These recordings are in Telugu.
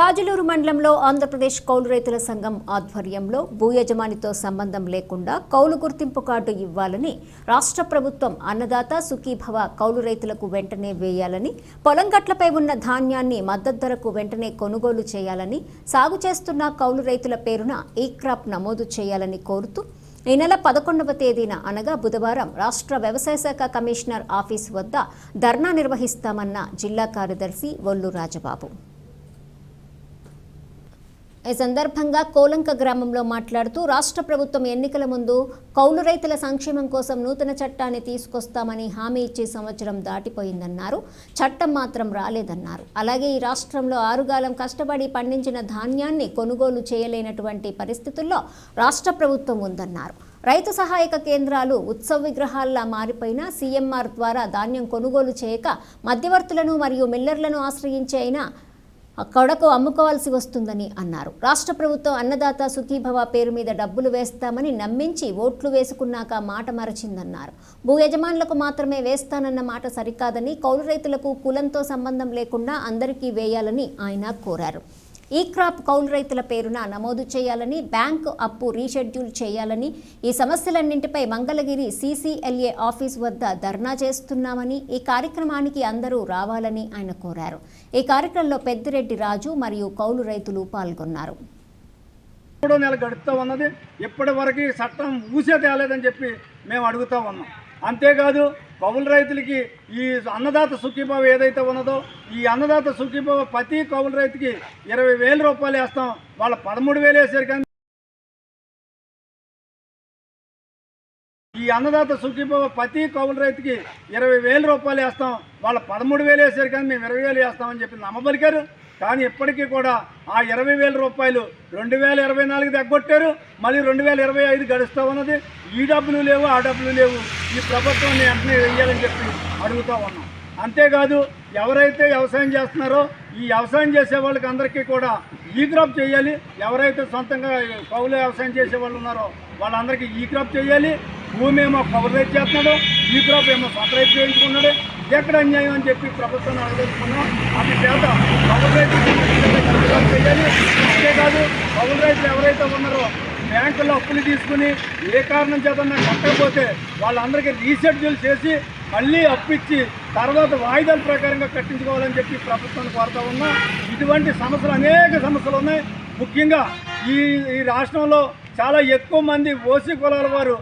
కాజలూరు మండలంలో ఆంధ్రప్రదేశ్ కౌలు రైతుల సంఘం ఆధ్వర్యంలో భూ యజమానితో సంబంధం లేకుండా కౌలు గుర్తింపు కార్డు ఇవ్వాలని రాష్ట్ర ప్రభుత్వం అన్నదాత సుఖీభవ కౌలు రైతులకు వెంటనే వేయాలని పొలం గట్లపై ఉన్న ధాన్యాన్ని మద్దతు ధరకు వెంటనే కొనుగోలు చేయాలని సాగు చేస్తున్న కౌలు రైతుల పేరున ఈ క్రాప్ నమోదు చేయాలని కోరుతూ ఈ నెల పదకొండవ తేదీన అనగా బుధవారం రాష్ట్ర వ్యవసాయ శాఖ కమిషనర్ ఆఫీస్ వద్ద ధర్నా నిర్వహిస్తామన్న జిల్లా కార్యదర్శి ఒల్లు రాజబాబు. ఈ సందర్భంగా కోలంక గ్రామంలో మాట్లాడుతూ రాష్ట్ర ప్రభుత్వం ఎన్నికల ముందు కౌలు రైతుల సంక్షేమం కోసం నూతన చట్టాన్ని తీసుకొస్తామని హామీ ఇచ్చే సంవత్సరం దాటిపోయిందన్నారు. చట్టం మాత్రం రాలేదన్నారు. అలాగే ఈ రాష్ట్రంలో ఆరుగాలం కష్టపడి పండించిన ధాన్యాన్ని కొనుగోలు చేయలేనటువంటి పరిస్థితుల్లో రాష్ట్ర ప్రభుత్వం ఉందన్నారు. రైతు సహాయక కేంద్రాలు ఉత్సవ విగ్రహాల్లా మారిపోయిన సీఎంఆర్ ద్వారా ధాన్యం కొనుగోలు చేయక మధ్యవర్తులను మరియు మిల్లర్లను ఆశ్రయించి అయినా కొడకు అమ్ముకోవాల్సి వస్తుందని అన్నారు. రాష్ట్ర ప్రభుత్వం అన్నదాత సుఖీభవ పేరు మీద డబ్బులు వేస్తామని నమ్మించి ఓట్లు వేసుకున్నాక మాట మరచిందన్నారు. భూ యజమానులకు మాత్రమే వేస్తానన్న మాట సరికాదని కౌలు రైతులకు కులంతో సంబంధం లేకుండా అందరికీ వేయాలని ఆయన కోరారు. ఈ క్రాప్ కౌలు రైతుల పేరున నమోదు చేయాలని బ్యాంకు అప్పు రీషెడ్యూల్ చేయాలని ఈ సమస్యలన్నింటిపై మంగళగిరి సీసీఎల్ఏ ఆఫీస్ వద్ద ధర్నా చేస్తున్నామని ఈ కార్యక్రమానికి అందరూ రావాలని ఆయన కోరారు. ఈ కార్యక్రమంలో పెద్దిరెడ్డి రాజు మరియు కౌలు రైతులు పాల్గొన్నారు. మూడో నెల గడుపుతూ ఉన్నది. ఇప్పటి వరకు చట్టం ఊసే తేలేదని చెప్పి మేము అడుగుతూ ఉన్నాం. అంతేకాదు కౌలు రైతులకి ఈ అన్నదాత సుఖీభావ ఏదైతే ఉన్నదో ఈ అన్నదాత సుఖీభావ ప్రతి కౌలు రైతుకి ఇరవై వేల రూపాయలు వేస్తాం. వాళ్ళ పదమూడు వేలు వేసారు కానీ ఈ అన్నదాత సుఖీభావ ప్రతి కౌలు రైతుకి ఇరవై వేల రూపాయలు వేస్తాం. వాళ్ళ పదమూడు వేలు వేసారు కానీ మేము ఇరవై వేలు వేస్తామని చెప్పి నమ్మబలికారు. కానీ ఇప్పటికీ కూడా ఆ ఇరవై వేల రూపాయలు రెండు వేల ఇరవై నాలుగు తగ్గొట్టారు. మళ్ళీ రెండు వేల ఇరవై ఐదు గడుస్తూ ఉన్నది. ఈ డబ్బులు లేవు ఆ డబ్బులు లేవు. ఈ ప్రభుత్వాన్ని వెంటనే వెయ్యాలని చెప్పి అడుగుతూ ఉన్నాం. అంతేకాదు ఎవరైతే వ్యవసాయం చేస్తున్నారో ఈ వ్యవసాయం చేసే వాళ్ళకి అందరికీ కూడా ఈ క్రాప్ చేయాలి. ఎవరైతే సొంతంగా కౌలు వ్యవసాయం చేసే వాళ్ళు ఉన్నారో వాళ్ళందరికీ ఈ క్రాప్ చేయాలి. భూమి ఏమో కౌలు చేస్తున్నాడు ఈ క్రాప్ ఏమో సపరేట్ చేయించుకున్నాడు. ఎక్కడ అన్యాయం అని చెప్పి ప్రభుత్వాన్ని అడగదలుచుకున్నాం అది చేత కౌలు రైతు చేయాలి. అంతేకాదు కౌలు రైతులు ఎవరైతే ఉన్నారో బ్యాంకుల్లో అప్పులు తీసుకుని ఏ కారణం చేతన్నా కట్టకపోతే వాళ్ళందరికీ రీషెడ్యూల్ చేసి మళ్ళీ అప్పిచ్చి తర్వాత వాయిదాల ప్రకారంగా కట్టించుకోవాలని చెప్పి ప్రభుత్వాన్ని కోరుతా ఉన్నాం. ఇటువంటి సమస్యలు అనేక సమస్యలు ఉన్నాయి. ముఖ్యంగా ఈ ఈ రాష్ట్రంలో చాలా ఎక్కువ మంది ఓసీ కులాల వారు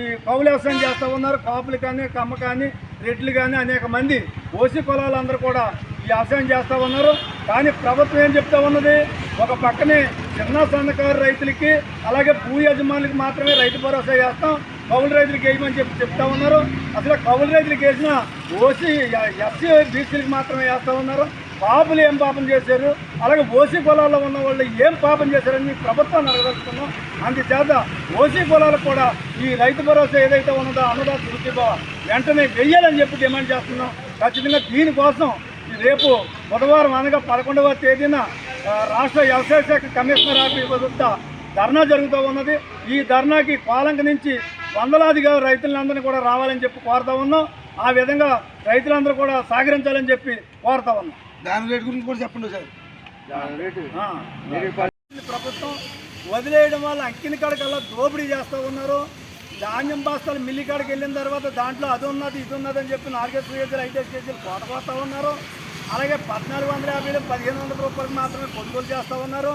ఈ కౌలాసం చేస్తూ ఉన్నారు. కాపులు కానీ కమ్మ కానీ రెడ్లు కానీ అనేక మంది ఓసీ కులాలందరూ కూడా ఈ అసహ్యం చేస్తూ ఉన్నారు. కానీ ప్రభుత్వం ఏం చెప్తా ఉన్నది? ఒక పక్కనే చిన్న సన్నకారు రైతులకి అలాగే భూ యజమానులకి మాత్రమే రైతు భరోసా చేస్తాం. కౌలు రైతులకు వేయమని చెప్పి చెప్తా ఉన్నారు. అసలు కౌలు రైతులకు వేసిన ఓసీ ఎస్సీ బీసీలకు మాత్రమే వేస్తూ ఉన్నారు. పాపులు ఏం పాపం చేశారు? అలాగే ఓసీ పొలాల్లో ఉన్న వాళ్ళు ఏం పాపం చేశారని ప్రభుత్వాన్ని అడగదలుచుకున్నాం. అందుచేత ఓసీ పొలాలకు కూడా ఈ రైతు భరోసా ఏదైతే ఉన్నదో అన్నదాత వృత్తిభావ వెంటనే వెయ్యాలని చెప్పి డిమాండ్ చేస్తున్నాం. ఖచ్చితంగా దీనికోసం రేపు బుధవారం అనగా పదకొండవ తేదీన రాష్ట్ర వ్యవసాయ శాఖ కమిషనర్ ఆఫీస్ వద్ద ధర్నా జరుగుతూ ఉన్నది. ఈ ధర్నాకి పాలంక నుంచి వందలాదిగా రైతులందరినీ కూడా రావాలని చెప్పి కోరుతా ఉన్నాం. ఆ విధంగా రైతులందరూ కూడా సహకరించాలని చెప్పి కోరుతా ఉన్నాం. దాని రేటు గురించి కూడా చెప్పండి సార్. ఆ. ప్రభుత్వం వదిలేయడం వల్ల అంకిన కాడకల్లా దోపిడీ చేస్తూ ఉన్నారు. ధాన్యం బాస్తాలు మిల్లి కాడికి వెళ్ళిన తర్వాత దాంట్లో అది ఉన్నది ఇది ఉన్నది అని చెప్పి నాలుగేసి కేజీలు ఐదేసి కేజీలు కోత ఉన్నారు. అలాగే పద్నాలుగు వందల యాభైలు పదిహేను వందల రూపాయలకు మాత్రమే కొనుగోలు చేస్తూ ఉన్నారు.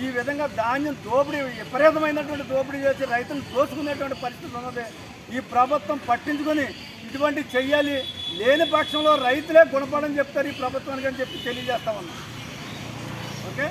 ఈ విధంగా ధాన్యం దోపిడీ విపరీతమైనటువంటి దోపిడీ చేసి రైతులు దోచుకునేటువంటి పరిస్థితి ఉన్నది. ఈ ప్రభుత్వం పట్టించుకొని ఇటువంటి చెయ్యాలి లేని పక్షంలో రైతులే గుణపడని చెప్తారు ఈ ప్రభుత్వానికి అని చెప్పి తెలియజేస్తా ఉన్నాం. ఓకే?